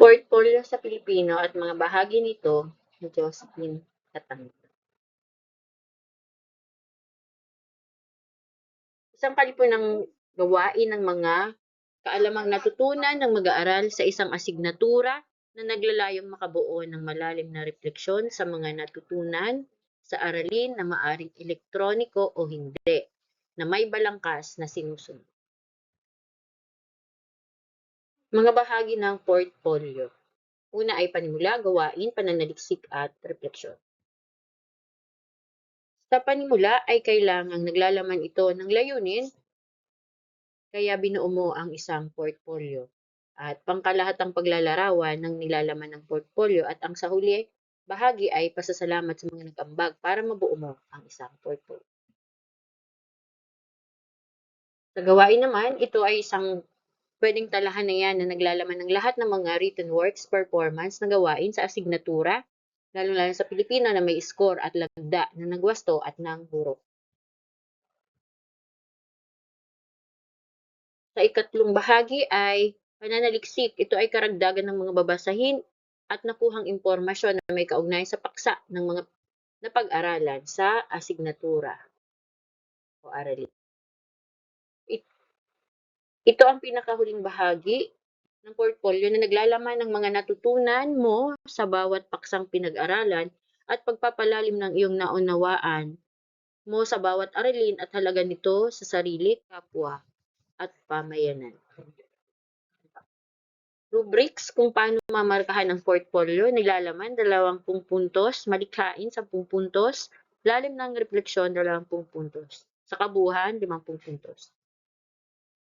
Portfolio sa Pilipino at mga bahagi nito ni Josephine Katang. Isang kalipunang gawain ng mga kaalamang natutunan ng mag-aaral sa isang asignatura na naglalayong makabuo ng malalim na refleksyon sa mga natutunan sa aralin na maaring elektroniko o hindi, na may balangkas na sinusunod. Mga bahagi ng portfolio. Una ay panimula, gawain, pananaliksik at refleksyon. Sa panimula ay kailangang naglalaman ito ng layunin, kaya binuo mo ang isang portfolio. At pangkalahatang paglalarawan ng nilalaman ng portfolio at ang sa huli, bahagi ay pasasalamat sa mga nag-ambag para mabuo mo ang isang portfolio. Sa gawain naman, ito ay isang pwedeng talahan na yan na naglalaman ng lahat ng mga written works performance na gawain sa asignatura, lalo-lalo sa Pilipino na may score at lagda na nagwasto at ng guro. Sa ikatlong bahagi ay pananaliksik. Ito ay karagdagan ng mga babasahin at nakuhang impormasyon na may kaugnay sa paksa ng mga napag-aralan sa asignatura o aralin. It- Ito ang pinakahuling bahagi ng portfolio na naglalaman ng mga natutunan mo sa bawat paksang pinag-aralan at pagpapalalim ng iyong naunawaan mo sa bawat aralin at halaga nito sa sarili, kapwa, at pamayanan. Rubrics kung paano mamarkahan ang portfolio, nilalaman 20 puntos, malikhain 10 puntos, lalim ng refleksyon 20 puntos, sa kabuuan 50 puntos.